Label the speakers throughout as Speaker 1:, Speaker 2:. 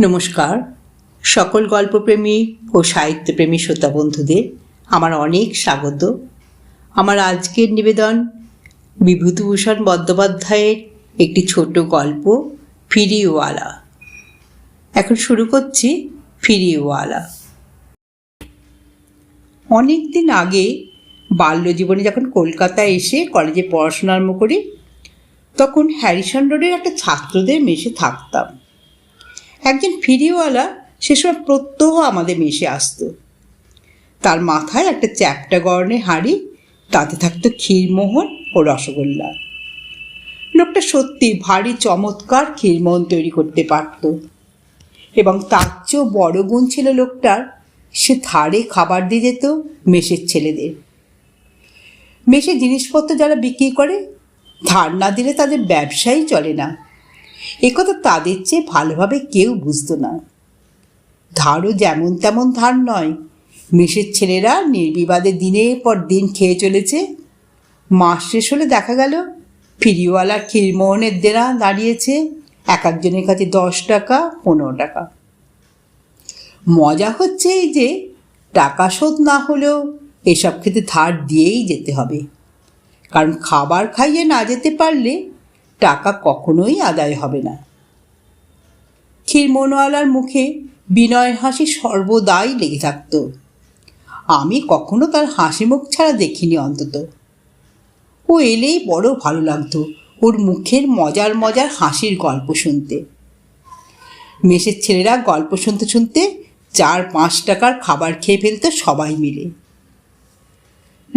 Speaker 1: নমস্কার। সকল গল্পপ্রেমী ও সাহিত্যপ্রেমী শ্রোতা বন্ধুদের আমার অনেক স্বাগত। আমার আজকের নিবেদন বিভূতিভূষণ বন্দ্যোপাধ্যায়ের একটি ছোট গল্প, ফিরিওয়ালা। এখন শুরু করছি ফিরিওয়ালা। অনেক দিন আগে বাল্যজীবনে যখন কলকাতায় এসে কলেজে পড়াশোনা আরম্ভ করি তখন হ্যারিসন রোডের একটা ছাত্রদের মেশে থাকতাম। একজন ফিরিওয়ালা সে সময় প্রত্যহ আমাদের মেশে আসতো। তার মাথায় একটা চ্যাপটা গরনে হাঁড়ি, তাতে থাকতো ক্ষীরমোহন ও রসগোল্লা। লোকটা সত্যি ভারী চমৎকার ক্ষীরমোহন তৈরি করতে পারত। এবং তার চেয়েও বড় গুণ ছিল লোকটার, সে ধারে খাবার দিয়ে যেত মেষের ছেলেদের। মেষে জিনিসপত্র যারা বিক্রি করে, ধার না দিলে তাদের ব্যবসাই চলে না। একথা তাদের চেয়ে ভালোভাবে কেউ বুঝতো না। ধারও যেমন তেমন ধার নয়। মেষের ছেলেরা নির্বিবাদে দিনের পর দিন খেয়ে চলেছে। মাস শেষ হলে দেখা গেল ফিরিওয়ালার ক্ষীরমোহনের দেনা দাঁড়িয়েছে। এক একজনের কাছে দশ টাকা, পনেরো টাকা। মজা হচ্ছে এই যে, টাকা শোধ না হলেও এসব খেতে ধার দিয়েই যেতে হবে। কারণ খাবার খাইয়ে না যেতে পারলে টাকা কখনোই আদায় হবে না। ক্ষীরমোহনওয়ালার মুখে বিনয়ের হাসি সর্বদাই লেগে থাকত। আমি কখনো তার হাসি মুখ ছাড়া দেখিনি অন্তত। ও এলেই বড় ভালো লাগতো ওর মুখের মজার মজার হাসির গল্প শুনতে। মেসের ছেলেরা গল্প শুনতে শুনতে চার পাঁচ টাকার খাবার খেয়ে ফেলতো সবাই মিলে।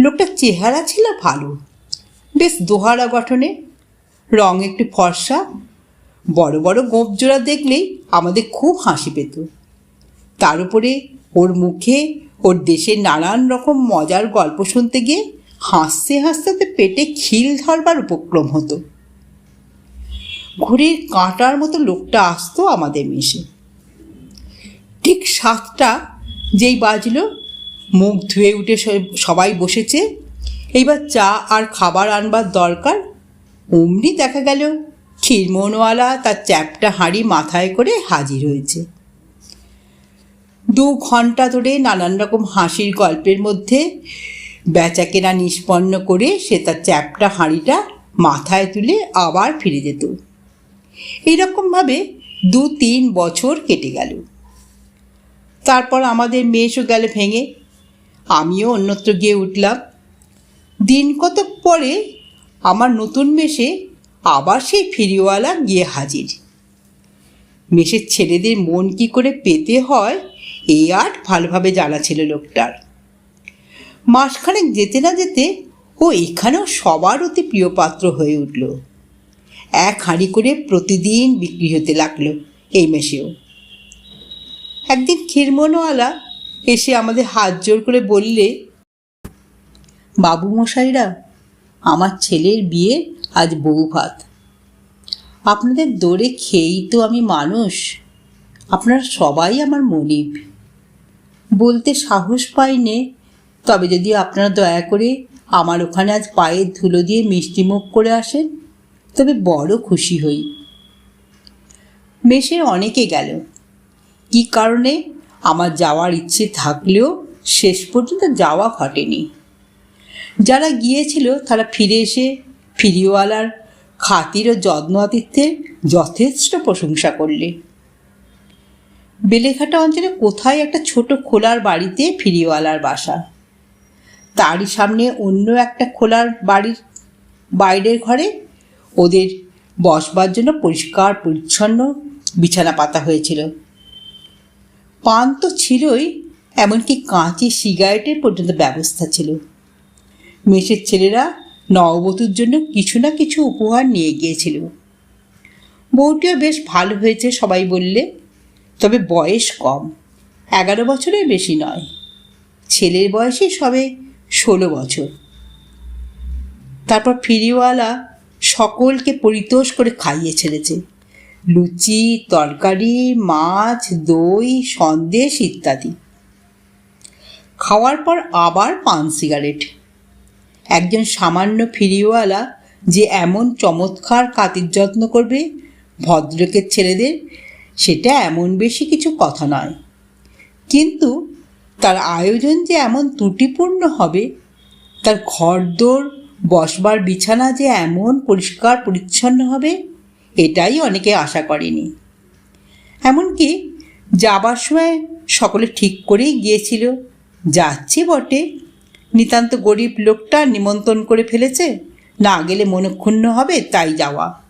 Speaker 1: লোকটার চেহারা ছিল ভালো। বেশ দোহারা গঠনে রং একটু ফর্সা, বড় বড় গোপ জোড়া দেখলেই আমাদের খুব হাসি পেত। তার উপরে ওর মুখে, ওর দেশের নানান রকম মজার গল্প শুনতে গিয়ে হাসতে হাসতে পেটে খিল ধরবার উপক্রম হতো। ঘুড়ির কাঁটার মতো লোকটা আসতো আমাদের মেশে। ঠিক সাতটা যেই বাজলো, মুখ ধুয়ে উঠে সবাই বসেছে। এইবার চা আর খাবার আনবার দরকার অমনি দেখা গেল ক্ষীরমোহনওয়ালা তার চ্যাপটা হাঁড়ি মাথায় করে হাজির হয়েছে। দু ঘণ্টা ধরে নানান রকম হাসির গল্পের মধ্যে বেচাকেনা নিষ্পন্ন করে সে তার চ্যাপটা হাঁড়িটা মাথায় তুলে আবার ফিরে যেত। এইরকমভাবে দু তিন বছর কেটে গেল। তারপর আমাদের মেয়েসও গেল ভেঙে। আমিও অন্যত্র গিয়ে উঠলাম। দিন কতক পরে আমার নতুন মেশে আবার সেই ফিরিওয়ালা গিয়ে হাজির। মেশের ছেলেদের মন কি করে পেতে হয় এই আট ভালোভাবে জানা ছিল লোকটার। মাসখানেক যেতে না যেতে ও এখানেও সবার অতি প্রিয় পাত্র হয়ে উঠল। এক হাঁড়ি করে প্রতিদিন বিক্রি হতে লাগল এই মেশেও একদিন ক্ষীরমনওয়ালা এসে আমাদের হাত জোর করে বললে বাবু মশাইরা আমার ছেলের বিয়ে আজ বউ ভাত। আপনাদের দৌড়ে খেয়েই তো আমি মানুষ। আপনারা সবাই আমার মনিব। বলতে সাহস পাইনে, তবে যদি আপনারা দয়া করে আমার ওখানে আজ পায়ের ধুলো দিয়ে মিষ্টি মুখ করে আসেন, তবে বড় খুশি হই। মেশে অনেকে গেল। কী কারণে? আমার যাওয়ার ইচ্ছে থাকলেও শেষ পর্যন্ত যাওয়া ঘটেনি। যারা গিয়েছিল তারা ফিরে এসে ফিরিওয়ালার খাতির ও যত্ন আতিথ্যের যথেষ্ট প্রশংসা করলে। বেলেঘাটা অঞ্চলে কোথায় একটা ছোট খোলার বাড়িতে ফিরিওয়ালার বাসা? তারই সামনে অন্য একটা খোলার বাড়ির বাইরের ঘরে ওদের বসবার জন্য পরিষ্কার, পরিচ্ছন্ন বিছানা পাতা হয়েছিল। পান তো ছিলই, এমনকি কাঁচি, সিগারেটের পর্যন্ত ব্যবস্থা ছিল। মেসের ছেলেরা নববধূর জন্য কিছু না কিছু উপহার নিয়ে গিয়েছিল। বউটিও বেশ ভালো হয়েছে, সবাই বললে। তবে বয়স কম, এগারো বছরের বেশি নয়। ছেলের বয়সই সবে ষোলো বছর। তারপর ফিরিওয়ালা সকলকে পরিতোষ করে খাইয়ে ছেড়েছে। লুচি, তরকারি, মাছ, দই, সন্দেশ ইত্যাদি। খাওয়ার পর আবার পান সিগারেট। একজন সামান্য ফিরিওয়ালা যে এমন চমৎকার কাতির যত্ন করবে ভদ্রকের ছেলেদের, সেটা এমন বেশি কিছু কথা নয়। কিন্তু তার আয়োজন যে এমন ত্রুটিপূর্ণ হবে, তার ঘরদোর, বসবার বিছানা যে এমন পরিষ্কার পরিচ্ছন্ন হবে, এটাই অনেকে আশা করেনি। এমনকি যাবার সময় সকলে ঠিক করেই গিয়েছিল, যাচ্ছে বটে নিতান্ত গরিব লোকটা নিমন্ত্রণ করে ফেলেছে। না গেলে মনক্ষুণ্ণ হবে, তাই যাওয়া।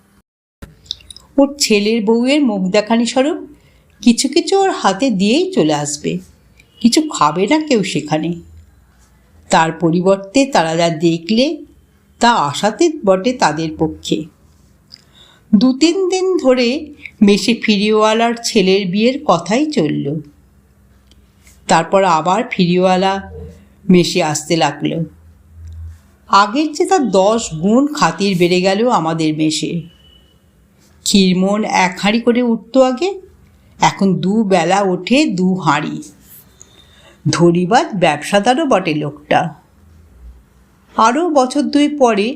Speaker 1: ওর ছেলের বউয়ের মুখ দেখানি স্বরূপ কিছু কিছু ওর হাতে দিয়েই চলে আসবে। কিছু খাবে না কেউ সেখানে। তার পরিবর্তে তারা যা দেখলে, তা আশাতে বটে তাদের পক্ষে। দু তিন দিন ধরে মেশে ফিরিওয়ালার ছেলের বিয়ের কথাই চলল। তারপর আবার ফিরিওয়ালা মেশে আসতে লাগল। আগের চেয়ে তার দশ গুণ খাতির বেড়ে গেল আমাদের মেশে। ক্ষীরমন এক হাঁড়ি করে উঠতো আগে, এখন দু বেলা ওঠে দু হাঁড়ি। ধরিবাদ ব্যবসাদারও বটে লোকটা। আরও বছর দুই পরে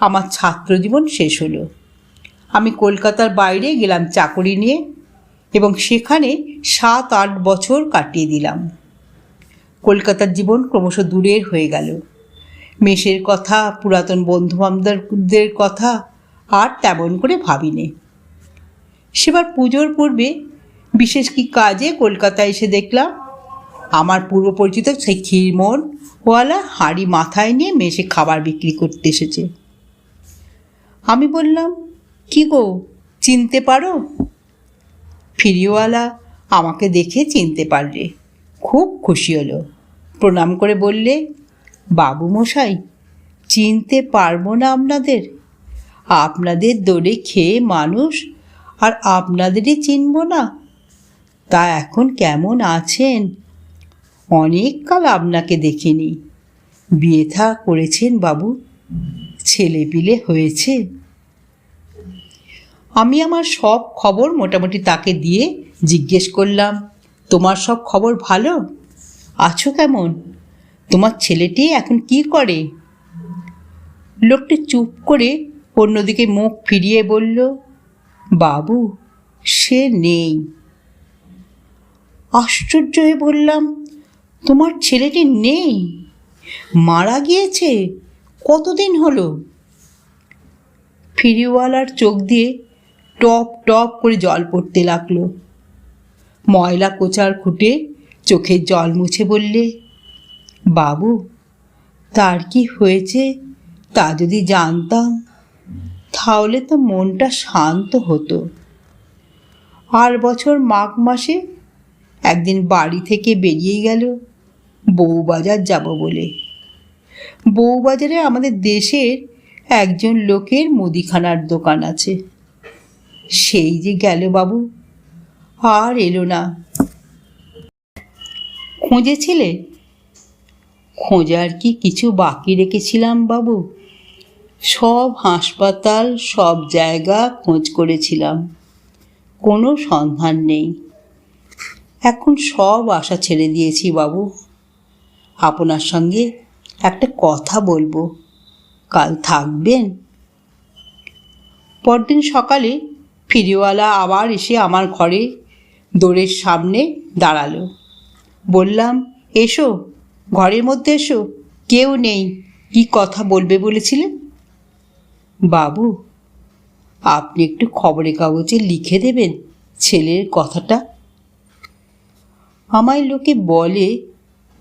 Speaker 1: আমার ছাত্রজীবন শেষ হলো। আমি কলকাতার বাইরে গেলাম চাকরি নিয়ে এবং সেখানে সাত আট বছর কাটিয়ে দিলাম। কলকাতার জীবন ক্রমশ দূরের হয়ে গেল। মেষের কথা, পুরাতন বন্ধু বান্ধবদের কথা আর তেমন করে ভাবিনি। সেবার পুজোর পূর্বে বিশেষ কি কাজে কলকাতায় এসে দেখলাম, আমার পূর্ব পরিচিত সেই ক্ষীরমোহন ওয়ালা হাঁড়ি মাথায় নিয়ে মেশে খাবার বিক্রি করতে এসেছে। আমি বললাম, কি গো, চিনতে পারো? ফিরিওয়ালা আমাকে দেখে চিনতে পারলে। খুব খুশি হলো। প্রণাম করে বললে বাবু মশাই চিনতে পারব না আপনাদের। আপনাদের দোলে খেয়ে মানুষ আর আপনাদেরই চিনব না। তা এখন কেমন আছেন? অনেক কাল আপনাকে দেখিনি। বিয়ে থা করেছেন বাবু। ছেলে পিলে হয়েছে। আমি আমার সব খবর মোটামুটি তাকে দিয়ে জিজ্ঞেস করলাম, তোমার সব খবর ভালো? আছো কেমন? তোমার ছেলেটি এখন কি করে? লোকটি চুপ করে অন্যদিকে মুখ ফিরিয়ে বলল, বাবু, সে নেই। আশ্চর্য হয়ে বললাম, তোমার ছেলেটি নেই? মারা গিয়েছে? কতদিন হলো? ফিরিওয়ালার চোখ দিয়ে টপ টপ করে জল পড়তে লাগল। ময়লা কোচার খুঁটে চোখের জল মুছে বললে, বাবু, তার কি হয়েছে? তা যদি জানতাম, তাহলে তো মনটা শান্ত হতো। আর বছর মাঘ মাসে একদিন বাড়ি থেকে বেরিয়ে গেল বউবাজার যাব বলে। বউবাজারে আমাদের দেশের একজন লোকের মুদিখানার দোকান আছে। সেই যে গেল বাবু, আর এলো না। খুঁজেছিলে? খোঁজার কি কিছু বাকি রেখেছিলাম বাবু? সব হাসপাতাল, সব জায়গা খোঁজ করেছিলাম। কোনো সন্ধান নেই। এখন সব আশা ছেড়ে দিয়েছি বাবু। আপনার সঙ্গে একটা কথা বলব। কাল থাকবেন? পরদিন সকালে ফিরিওয়ালা আবার এসে আমার ঘরে দোরের সামনে দাঁড়াল। বললাম, এসো, ঘরের মধ্যে এসো, কেউ নেই, কি কথা বলবে বলেছিলেন? বাবু, আপনি একটু খবরের কাগজে লিখে দেবেন, ছেলের কথাটা। আমায় লোকে বলে,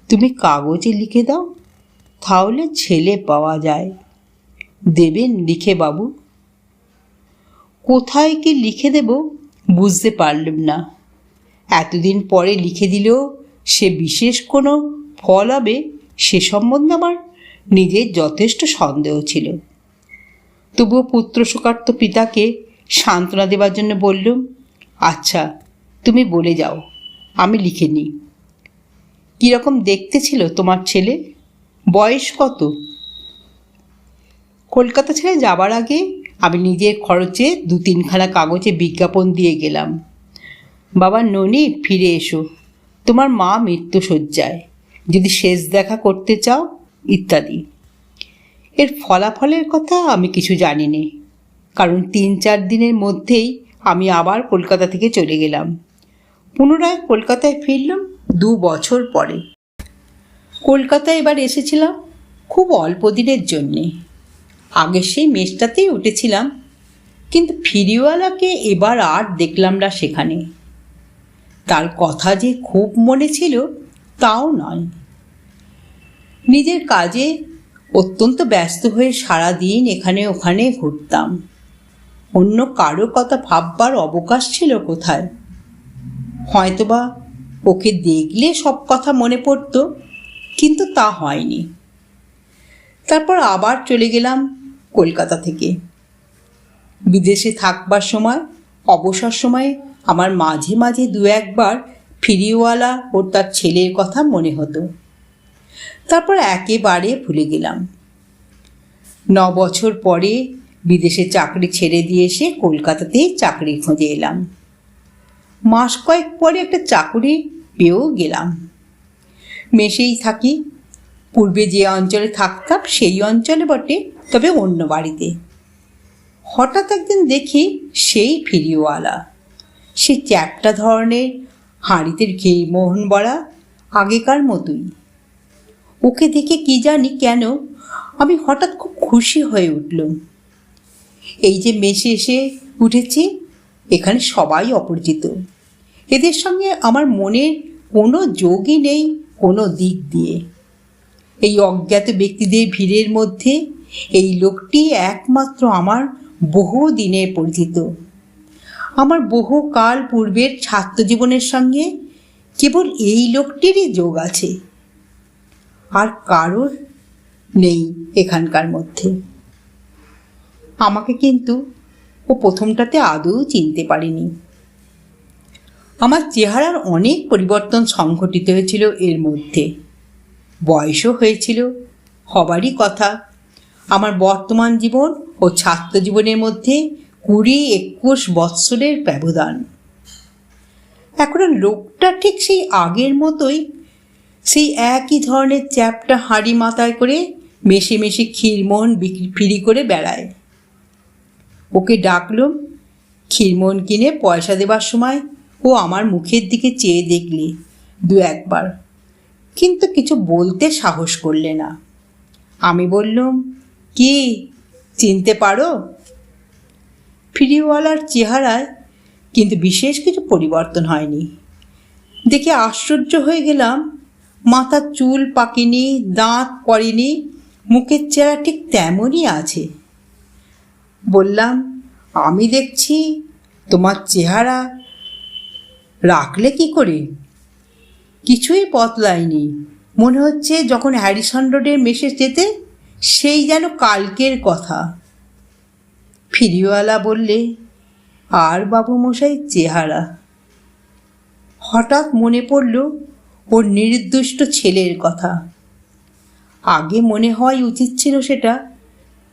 Speaker 1: তুমি কাগজে লিখে দাও, তাহলে ছেলে পাওয়া যায়। দেবেন লিখে, বাবু। কোথায় কি লিখে দেব, বুঝতে পারলাম না। এতদিন পরে লিখে দিলেও সে বিশেষ কোনো ফল হবে সে সম্বন্ধে আমার নিজের যথেষ্ট সন্দেহ ছিল। তবুও পুত্র শোকার্ত পিতাকে সান্ত্বনা দেবার জন্য বললুম আচ্ছা তুমি বলে যাও, আমি লিখে নিই। কীরকম দেখতে ছিল তোমার ছেলে? বয়স কত? কলকাতা ছেড়ে যাবার আগে আমি নিজের খরচে দু তিনখানা কাগজে বিজ্ঞাপন দিয়ে গেলাম। বাবা ননি ফিরে এসো। তোমার মা মৃত্যু মৃত্যুসজ্জায় যদি শেষ দেখা করতে চাও, ইত্যাদি। এর ফলাফলের কথা আমি কিছু জানি নে কারণ তিন চার দিনের মধ্যেই আমি আবার কলকাতা থেকে চলে গেলাম। পুনরায় কলকাতায় ফিরলাম দু বছর পরে। কলকাতায় এবার এসেছিলাম খুব অল্প দিনের জন্যে। আগে সেই মেসটাতেই উঠেছিলাম, কিন্তু ফিরিওয়ালাকে এবার আর দেখলাম না সেখানে। তার কথা যে খুব মনে ছিল, তাও নয়। নিজের কাজে অত্যন্ত ব্যস্ত হয়ে সারা দিন এখানে ওখানে ঘুরতাম। অন্য কারও কথা ভাববার অবকাশ ছিল কোথায়? হয়তোবা ওকে দেখলে সব কথা মনে পড়তো, কিন্তু তা হয়নি। তারপর আবার চলে গেলাম কলকাতা থেকে। বিদেশে থাকবার সময়, অবসর সময়ে আমার মাঝে মাঝে দু একবার ফিরিওয়ালা ও তার ছেলের কথা মনে হতো। তারপর একেবারে ভুলে গেলাম। ন বছর পরে বিদেশে চাকরি ছেড়ে দিয়ে এসে কলকাতাতেই চাকরি খুঁজে এলাম। মাস কয়েক পরে একটা চাকরি পেয়েও গেলাম। মেশেই থাকি। পূর্বে যে অঞ্চলে থাকতাম সেই অঞ্চলে বটে, তবে অন্য বাড়িতে। হঠাৎ একদিন দেখি সেই ফিরিওয়ালা। সে চ্যাপটা ধরনের, হাঁড়িতে ঘি মোহন বড়া, আগেকার মতোই। ওকে দেখে কি জানি কেন আমি হঠাৎ খুব খুশি হয়ে উঠলাম এই যে মেসে এসে উঠেছি, এখানে সবাই অপরিচিত। এদের সঙ্গে আমার মনের কোনো যোগই নেই, কোনো দিক দিয়ে। এই অজ্ঞাত ব্যক্তিদের ভিড়ের মধ্যে এই লোকটি একমাত্র আমার বহু দিনের পরিচিত। আমার বহু কাল পূর্বের ছাত্র জীবনের সঙ্গে কেবল এই লোকটিরই যোগ আছে। আর কারোর নেই এখানকার মধ্যে। আমাকে কিন্তু ও প্রথমটাতে আদৌ চিনতে পারেনি। আমার চেহারার অনেক পরিবর্তন সংঘটিত হয়েছিল এর মধ্যে। বয়সও হয়েছিল, হবারই কথা। আমার বর্তমান জীবন ও ছাত্র জীবনের মধ্যে কুড়ি একুশ বৎসরের ব্যবধান। এখন লোকটা ঠিক সেই আগের মতোই সেই একই ধরনের চ্যাপটা হাঁড়ি মাথায় করে মেশে মেশে ক্ষীরমোহন বিক্রি ফিরি করে বেড়ায়। ওকে ডাকলুম ক্ষীরমোহন কিনে পয়সা দেবার সময় ও আমার মুখের দিকে চেয়ে দেখলে দু একবার। কিন্তু কিছু বলতে সাহস করলে না। আমি বললুম, কি, চিনতে পারো? ফিরিওয়ালার চেহারায় কিন্তু বিশেষ কিছু পরিবর্তন হয়নি। দেখে আশ্চর্য হয়ে গেলাম, মাথার চুল পাকেনি, দাঁত পড়েনি, মুখের চেহারা ঠিক তেমনই আছে। বললাম, আমি দেখছি তোমার চেহারা রাখলে কি করে? কিছুই বদলায়নি। মনে হচ্ছে যখন হ্যারিসন রোডের মেসে যেতে, সেই যেন কালকের কথা। ফিরিওয়ালা বললে, আর বাবুমশাই চেহারা। হঠাৎ মনে পড়ল, ওর নির্দিষ্ট ছেলের কথা। আগে মনে হয় উচিত ছিল সেটা,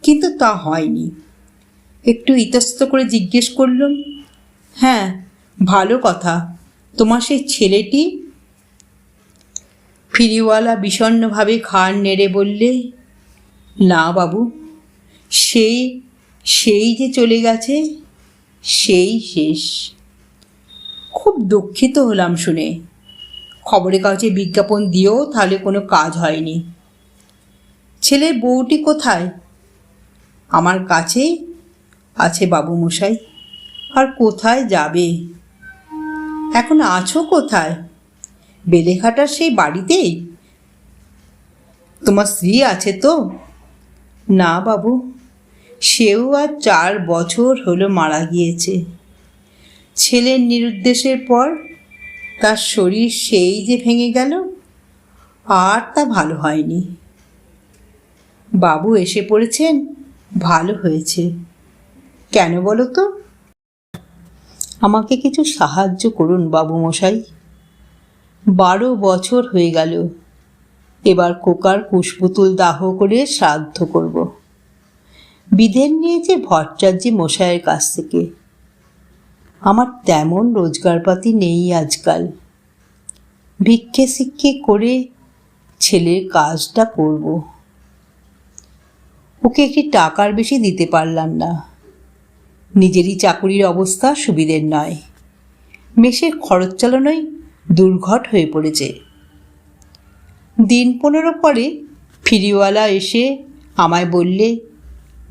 Speaker 1: কিন্তু তা হয়নি। একটু ইতস্ত করে জিজ্ঞেস করলুম হ্যাঁ ভালো কথা। তোমার সেই ছেলেটি? ফিরিওয়ালা বিষণ্ণভাবে খান নেড়ে বললে, না বাবু সেই সেই যে চলে গেছে, সেই শেষ। খুব দুঃখিত হলাম শুনে। খবরের কাগজে বিজ্ঞাপন দিয়েও তাহলে কোনো কাজ হয়নি। ছেলের বউটি কোথায়? আমার কাছেই আছে বাবু মশাই আর কোথায় যাবে? এখন আছো কোথায়? বেলেঘাটার সেই বাড়িতেই তোমার স্ত্রী আছে তো? না, বাবু। সেও আর চার বছর হলো মারা গিয়েছে। ছেলের নিরুদ্দেশের পর তার শরীর সেই যে ভেঙে গেল, আর তা ভালো হয়নি। বাবু এসে পড়েছেন, ভালো হয়েছে। কেন বলো তো? আমাকে কিছু সাহায্য করুন বাবু মশাই। বারো বছর হয়ে গেল, এবার কোকার কুশপুতুল দাহ করে শ্রাদ্ধ করব। বিধের নিয়েছে ভট্টাচার্য মশাইয়ের কাছ থেকে। আমার তেমন রোজগারপাতি নেই আজকাল। ভিক্ষে শিক্ষে করে ছেলের কাজটা করব। ওকে একটি টাকার বেশি দিতে পারলাম না। নিজেরই চাকুরির অবস্থা সুবিধের নয়। মেসের খরচ চালানোই দুর্ঘট হয়ে পড়েছে। দিন পনেরো পরে ফিরিওয়ালা এসে আমায় বললে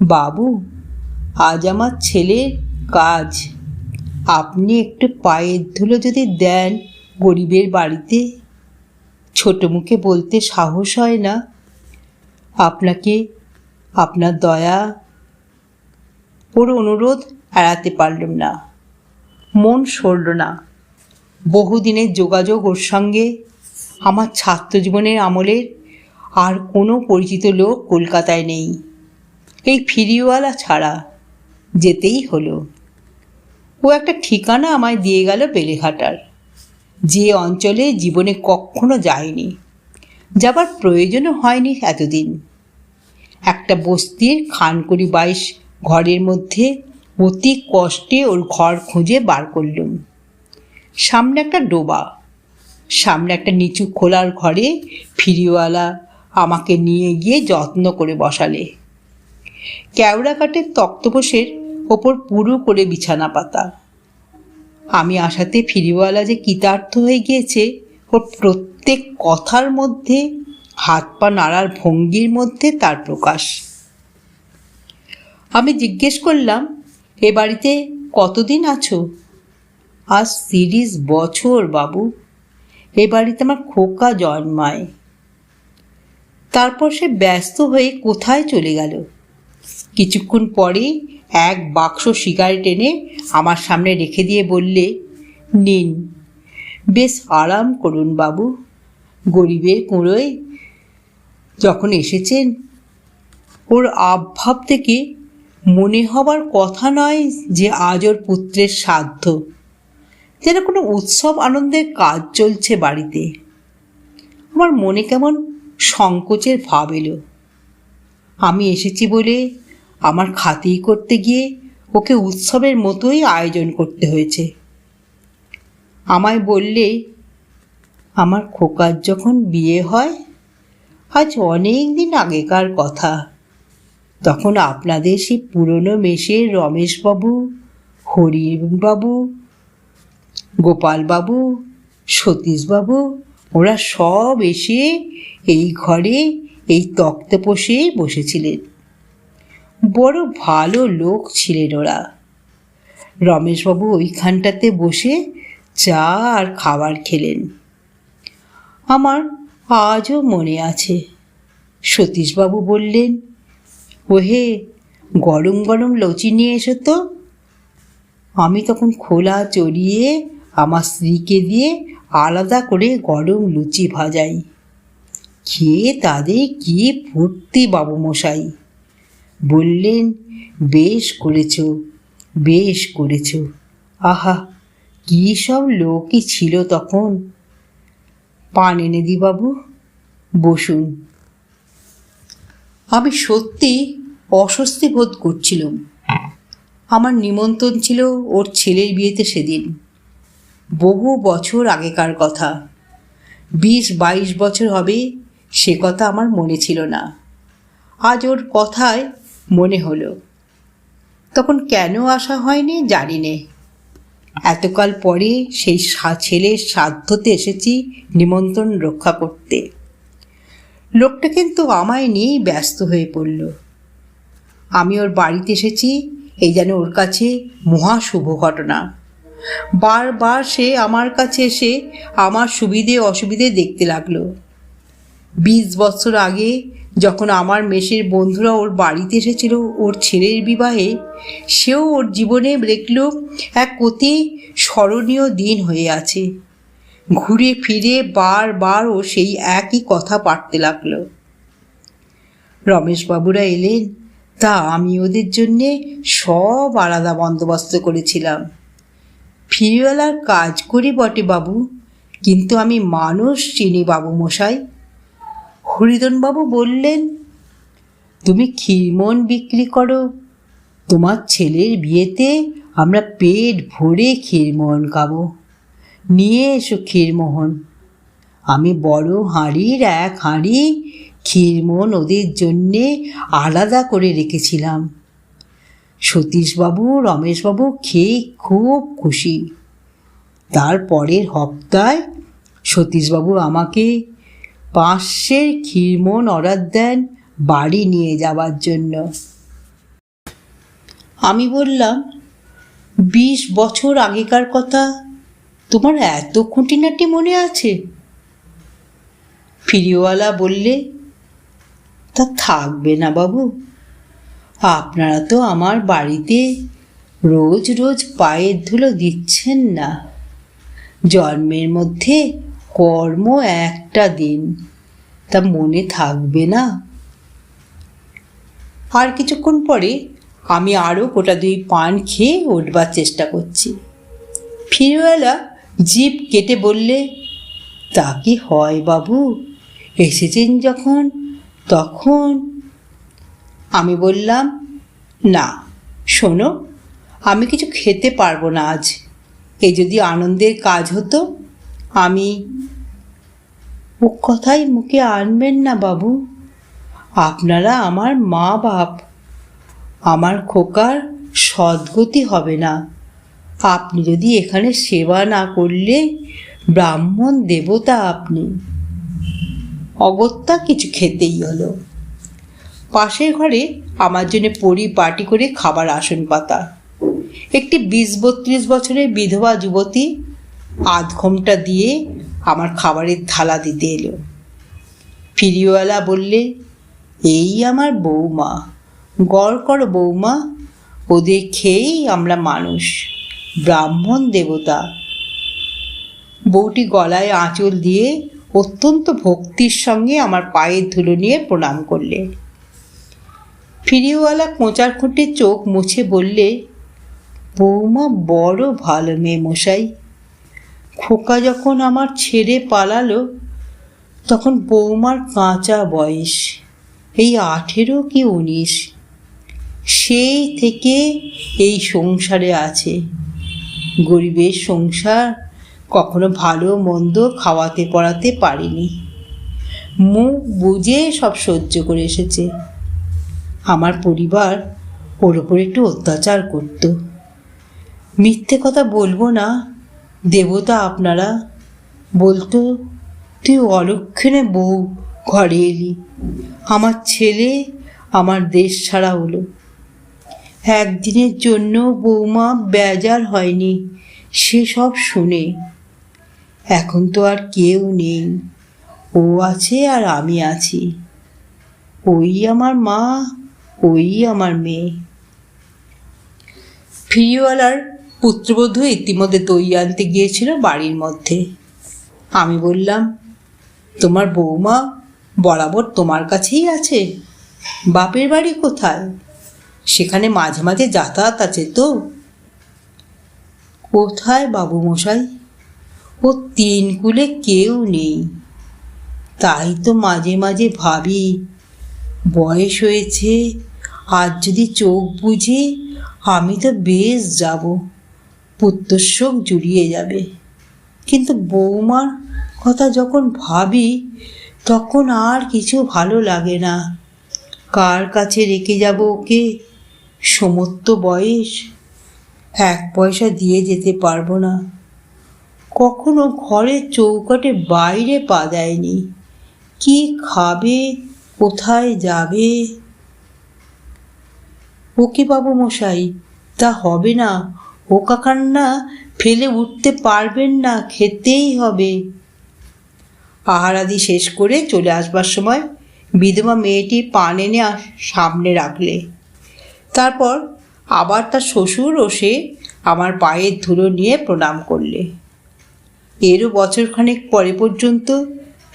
Speaker 1: বাবু, আজ আমার ছেলের কাজ। আপনি একটু পায়ের ধুলো যদি দেন গরিবের বাড়িতে। ছোট মুখে বলতে সাহস হয় না। আপনাকে আপনার দয়া ওর অনুরোধ এড়াতে পারলাম না। মন সরল না। বহুদিনের যোগাযোগ ওর সঙ্গে। আমার ছাত্র জীবনের আমলের আর কোনো পরিচিত লোক কলকাতায় নেই। এই ফিরিওয়ালা ছাড়া যেতেই হলো। ও একটা ঠিকানা আমায় দিয়ে গেল বেলেঘাটার, যে অঞ্চলে জীবনে কখনো যায়নি। যাবার প্রয়োজনও হয়নি এতদিন। একটা বস্তির খানকুড়ি বাইশ ঘরের মধ্যে অতি কষ্টে ওর ঘর খুঁজে বার করলুম। সামনে একটা ডোবা, সামনে একটা নিচু খোলার ঘরে ফিরিওয়ালা আমাকে নিয়ে গিয়ে যত্ন করে বসালে। কেওড়া কাঠের তক্তপোষের ওপর পুরো করে বিছানা পাতা। আমি আসাতে ফিরিওয়ালা যে কৃতার্থ হয়ে গিয়েছে, ওর প্রত্যেক কথার মধ্যে, হাত পা নাড়ার ভঙ্গির মধ্যে তার প্রকাশ। আমি জিজ্ঞেস করলাম, এ বাড়িতে কতদিন আছো? আজ তিরিশ বছর, বাবু। এ বাড়িতে আমার খোকা জন্মায়। তারপর সে ব্যস্ত হয়ে কোথায় চলে গেল? কিছুক্ষণ পরে এক বাক্স সিগারেট এনে আমার সামনে রেখে দিয়ে বললে, নিন। বেশ, আরাম করুন বাবু। গরিবের কুঁড়োয় যখন এসেছেন, ওর আবভাব থেকে মনে হবার কথা নয় যে আজ ওর পুত্রের সাধ্য। যেন কোনো উৎসব আনন্দের কাজ চলছে বাড়িতে। আমার মনে কেমন সংকোচের ভাব এলো। আমি এসেছি বলে আমার খাতির করতে গিয়ে ওকে উৎসবের মতোই আয়োজন করতে হয়েছে। আমায় বললে, আমার খোকার যখন বিয়ে হয়, আজ অনেক দিন আগেকার কথা। তখন আপনাদের সেই পুরনো মেশের রমেশবাবু, হরিবাবু, গোপালবাবু, সতীশবাবু, ওরা সব এসে এই ঘরে এই তক্তে বসে বসেছিলেন। বড় ভালো লোক ছিলেন ওরা। রমেশবাবু ওইখানটাতে বসে চা আর খাবার খেলেন। আমার আজও মনে আছে, সতীশবাবু বললেন, ওহে, গরম গরম লুচি নিয়ে এসো তো। আমি তখন খোলা চড়িয়ে আমার স্ত্রীকে দিয়ে আলাদা করে গরম লুচি ভাজাই। খেয়ে তাদের কি ফুর্তি বাবু মশাই বললেন, বেশ করেছ বেশ করেছ। আহা, কী সব লোকই ছিল তখন? পান এনে দি বাবু, বসুন। আমি সত্যি অস্বস্তি বোধ করছিলাম। আমার নিমন্ত্রণ ছিল ওর ছেলের বিয়েতে সেদিন। বহু বছর আগেকার কথা। বিশ বাইশ বছর হবে সে কথা আমার মনে ছিল না। আজ ওর কথায় মনে হলো। তখন কেন আসা হয়নি জানি নে। এতকাল পরে সেই ছেলের সাধ্যতে এসেছি নিমন্ত্রণ রক্ষা করতে। লোকটা কিন্তু আমায় নিয়েই ব্যস্ত হয়ে পড়ল। আমি ওর বাড়িতে এসেছি, এই যেন ওর কাছে মহা শুভ ঘটনা। বারবার সে আমার কাছে এসে আমার সুবিধে অসুবিধে দেখতে লাগল। বিশ বছর আগে যখন আমার মেশের বন্ধুরা ওর বাড়িতে এসেছিল, ওর ছেলের বিবাহে, সেও ওর জীবনে দেখল এক অতি স্মরণীয় দিন হয়ে আছে। ঘুরে ফিরে বারবার ও সেই একই কথা পাঠতে লাগল। রমেশবাবুরা এলেন। তা আমি ওদের জন্যে সব আলাদা বন্দোবস্ত করেছিলাম। ফিরিওয়ালার কাজ করি বটে বাবু, কিন্তু আমি মানুষ চিনি বাবু মশাই। হরিদনবাবু বললেন, তুমি ক্ষীরমন বিক্রি করো? তোমার ছেলের বিয়েতে আমরা পেট ভরে ক্ষীরমোহন খাব। নিয়ে এসো ক্ষীরমোহন। আমি বড় হাঁড়ির এক হাঁড়ি ক্ষীরমোহন ওদের জন্যে আলাদা করে রেখেছিলাম। সতীশবাবু, রমেশবাবু খেয়ে খুব খুশি। তার পরের হপ্তায় সতীশবাবু আমাকে পাঁচশের ক্ষীরমন অর্ডার দেন বাড়ি নিয়ে যাওয়ার জন্য। আমি বললাম, বিশ বছর আগেকার কথা, তোমার এত খুঁটিনাটি মনে আছে? ফিরিওয়ালা বললে, তা থাকবে না বাবু। আপনারা তো আমার বাড়িতে রোজ রোজ পায়ের ধুলো দিচ্ছেন না। জন্মের মধ্যে কর্ম একটা দিন, তা মনে থাকবে না। আর কিছুক্ষণ পরে আমি আরও গোটা দুই পান খেয়ে উঠবার চেষ্টা করছি। ফিরওয়ালা জিপ কেটে বললে, তা কি হয় বাবু? এসেছেন যখন? তখন? আমি বললাম, না, শোনো, আমি কিছু খেতে পারব না আজ। এ যদি আনন্দের কাজ হতো আমি ও কথাই মুখে আনবেন না বাবু। আপনারা আমার মা বাপ। আমার খোকার সদ্গতি হবে না। আপনি যদি এখানে সেবা না করলে ব্রাহ্মণ দেবতা আপনি। অগত্যা কিছু খেতেই হলো। পাশের ঘরে আমার জন্য পরিপাটি করে খাবার আসন পাতা একটি বিশ বত্রিশ বছরের বিধবা যুবতী আধ ঘণ্টা দিয়ে আমার খাবারের থালা দিতে এলো। ফিরিওয়ালা বললে, এই আমার বৌমা, গড় করো বৌমা, ওদের খেয়েই আমরা মানুষ, ব্রাহ্মণ দেবতা। বউটি গলায় আঁচল দিয়ে অত্যন্ত ভক্তির সঙ্গে আমার পায়ের ধুলো নিয়ে প্রণাম করলে। ফিরিওয়ালা কোঁচার খুঁটে চোখ মুছে বললে, বৌমা বড় ভালো মেয়ে মশাই খোকা যখন আমার ছেড়ে পালালো, তখন বৌমার কাঁচা বয়স, এই আঠেরো কি উনিশ? সেই থেকে এই সংসারে আছে। গরিবের সংসার কখনো ভালো মন্দ খাওয়াতে পড়াতে পারিনি। মুখ বুঝে সব সহ্য করে এসেছে। আমার পরিবার ওর ওপর একটু অত্যাচার করতো। মিথ্যে কথা বলব না দেবতা আপনারা বলতো, তুই অলক্ষণে বউ, ঘরে এলি। আমার ছেলে আমার দেশ ছাড়া হলো। একদিনের জন্য বৌমা বেজার হয়নি, সে সব শুনে। এখন তো আর কেউ নেই। ও আছে আর আমি আছি। ওই আমার মা, ওই আমার মেয়ে। ফিরিওয়ালার পুত্রবধূ ইতিমধ্যে দই আনতে গিয়েছিল বাড়ির মধ্যে। আমি বললাম, তোমার বৌমা বরাবর তোমার কাছেই আছে। বাপের বাড়ি কোথায়? সেখানে মাঝে মাঝে যাতায়াত আছে তো? কোথায় বাবু মশাই? ও তিন কুলে কেউ নেই। তাই তো মাঝে মাঝে ভাবি, বয়স হয়েছে আর যদি চোখ বুঝে আমি তো বেশ যাব। পুত্রশোক জুড়িয়ে যাবে। কিন্তু বৌমার কথা যখন ভাবি, তখন আর কিছু ভালো লাগে না। কার কাছে রেখে যাব ওকে? সমস্ত বয়স এক পয়সা দিয়ে যেতে পারব না। কখনো ঘরের চৌকাটে বাইরে পা দেয়নি। কি খাবে? কোথায় যাবে? ওকে বাবু মশাই, তা হবে না। ও কাকান্না ফেলে উঠতে পারবেন না, খেতেই হবে। আহারাদি শেষ করে চলে আসবার সময় বিধবা মেয়েটি পান এনে সামনে রাখলে। তারপর আবার তার শ্বশুর ও সে আমার পায়ের ধুলো নিয়ে প্রণাম করলে। এরও বছরখানেক পরে পর্যন্ত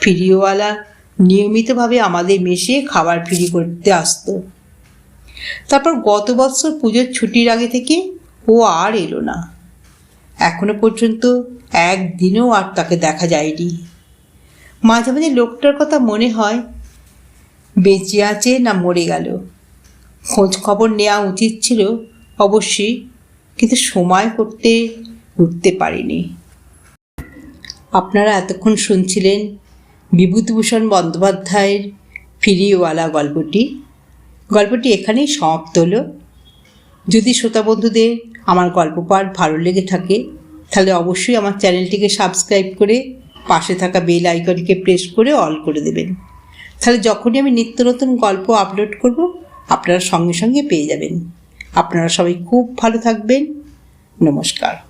Speaker 1: ফিরিওয়ালা নিয়মিতভাবে আমাদের মেশে খাবার ফিরি করতে আসতো। তারপর গত বছর পুজোর ছুটির আগে থেকে ও আর এলো না। এখনও পর্যন্ত একদিনও আর তাকে দেখা যায়নি। মাঝে মাঝে লোকটার কথা মনে হয়, বেঁচে আছে না মরে গেল। খোঁজ খবর নেওয়া উচিত ছিল অবশ্যই, কিন্তু সময় করতে উঠতে পারিনি। আপনারা এতক্ষণ শুনছিলেন বিভূতিভূষণ বন্দ্যোপাধ্যায়ের ফিরিওয়ালা গল্পটি। গল্পটি এখানেই সমাপ্ত হলো। যদি শ্রোতা বন্ধুদের আমার গল্প পাঠ ভালো লেগে থাকে, তাহলে অবশ্যই আমার চ্যানেলটিকে সাবস্ক্রাইব করে পাশে থাকা বেল আইকনকে প্রেস করে অল করে দেবেন। তাহলে যখনই আমি নিত্য নতুন গল্প আপলোড করব, আপনারা সঙ্গে সঙ্গে পেয়ে যাবেন। আপনারা সবাই খুব ভালো থাকবেন। নমস্কার।